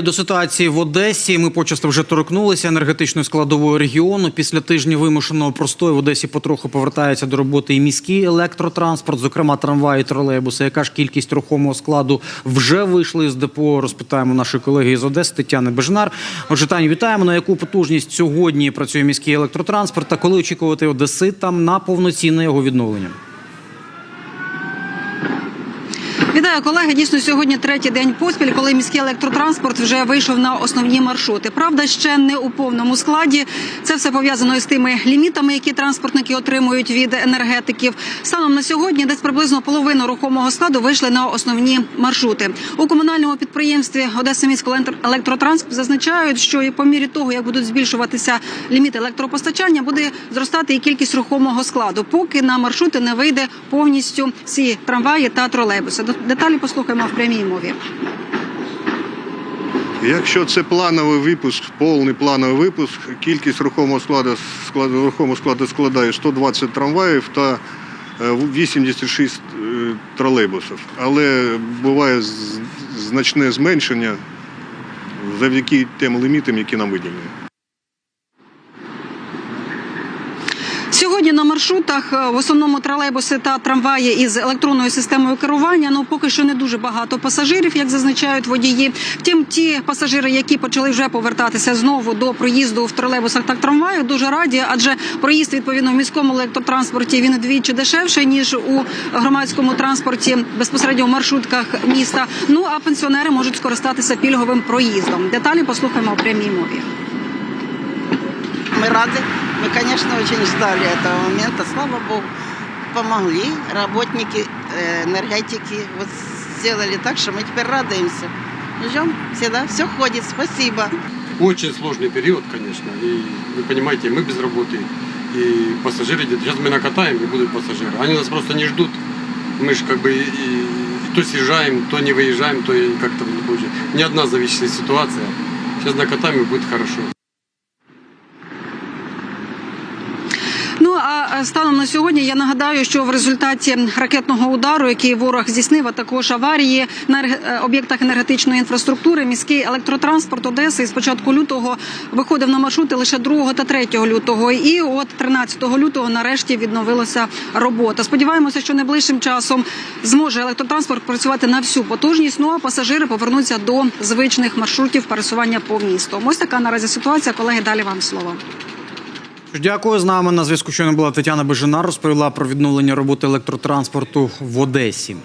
До ситуації в Одесі ми почасти вже торкнулися енергетичної складової регіону. Після тижня вимушеного простою в Одесі потроху повертається до роботи і міський електротранспорт, зокрема трамваї, тролейбуси. Яка ж кількість рухомого складу вже вийшли з депо? Розпитаємо нашої колеги із Одеси Тетяни Бежнар. Отже, Тані, вітаємо. На яку потужність сьогодні працює міський електротранспорт та коли очікувати одеситам на повноцінне його відновлення? Вітаю колеги. Дійсно, сьогодні третій день поспіль, коли міський електротранспорт вже вийшов на основні маршрути. Правда, ще не у повному складі. Це все пов'язано із тими лімітами, які транспортники отримують від енергетиків. Станом на сьогодні десь приблизно половину рухомого складу вийшли на основні маршрути. У комунальному підприємстві Одеса міського електротранспорт зазначають, що і по мірі того, як будуть збільшуватися ліміти електропостачання, буде зростати і кількість рухомого складу, поки на маршрути не вийде повністю всі трамваї та тролейбуси. Деталі послухаємо в прямій мові. Якщо це плановий випуск, повний плановий випуск, кількість рухомого складу, складу, рухомого складу складає 120 трамваїв та е, 86 е, тролейбусів. Але буває значне зменшення завдяки тим лімітам, які нам виділені. Сьогодні на маршрутах е, в основному тролейбуси та трамваї із електронною системою керування. Ну поки що не дуже багато пасажирів, як зазначають водії. Втім, ті пасажири, які почали вже повертатися знову до проїзду в тролейбусах та трамваях, дуже раді, адже проїзд відповідно в міському електротранспорті він двічі дешевший ніж у громадському транспорті безпосередньо в маршрутках міста. Ну а пенсіонери можуть скористатися пільговим проїздом. Деталі послухаємо у прямій мові. Мы рады. Мы, конечно, очень ждали этого момента. Слава Богу, помогли. Работники э, энергетики вот сделали так, что мы теперь радуемся. Ждем всегда. Все ходит. Спасибо. Очень сложный период, конечно. И вы понимаете, мы без работы. И пассажиры где-то. Сейчас мы накатаем, и будут пассажиры. Они нас просто не ждут. Мы же как бы и, и то съезжаем, то не выезжаем, то как-то не получается. Не одна зависимая ситуация. Сейчас накатаем, и будет хорошо. Ну а станом на сьогодні я нагадаю, що в результаті ракетного удару, який ворог здійснив, а також аварії на е, об'єктах енергетичної інфраструктури, міський електротранспорт Одеси з початку лютого виходив на маршрути лише 2 та 3 лютого. І от 13 лютого нарешті відновилася робота. Сподіваємося, що найближчим часом зможе електротранспорт працювати на всю потужність. Ну а пасажири повернуться до звичних маршрутів пересування по місту. Ось така наразі ситуація. Колеги, далі вам слово. Дякую. З нами на зв'язку. Щойно була Тетяна Бежина розповіла про відновлення роботи електротранспорту в Одесі.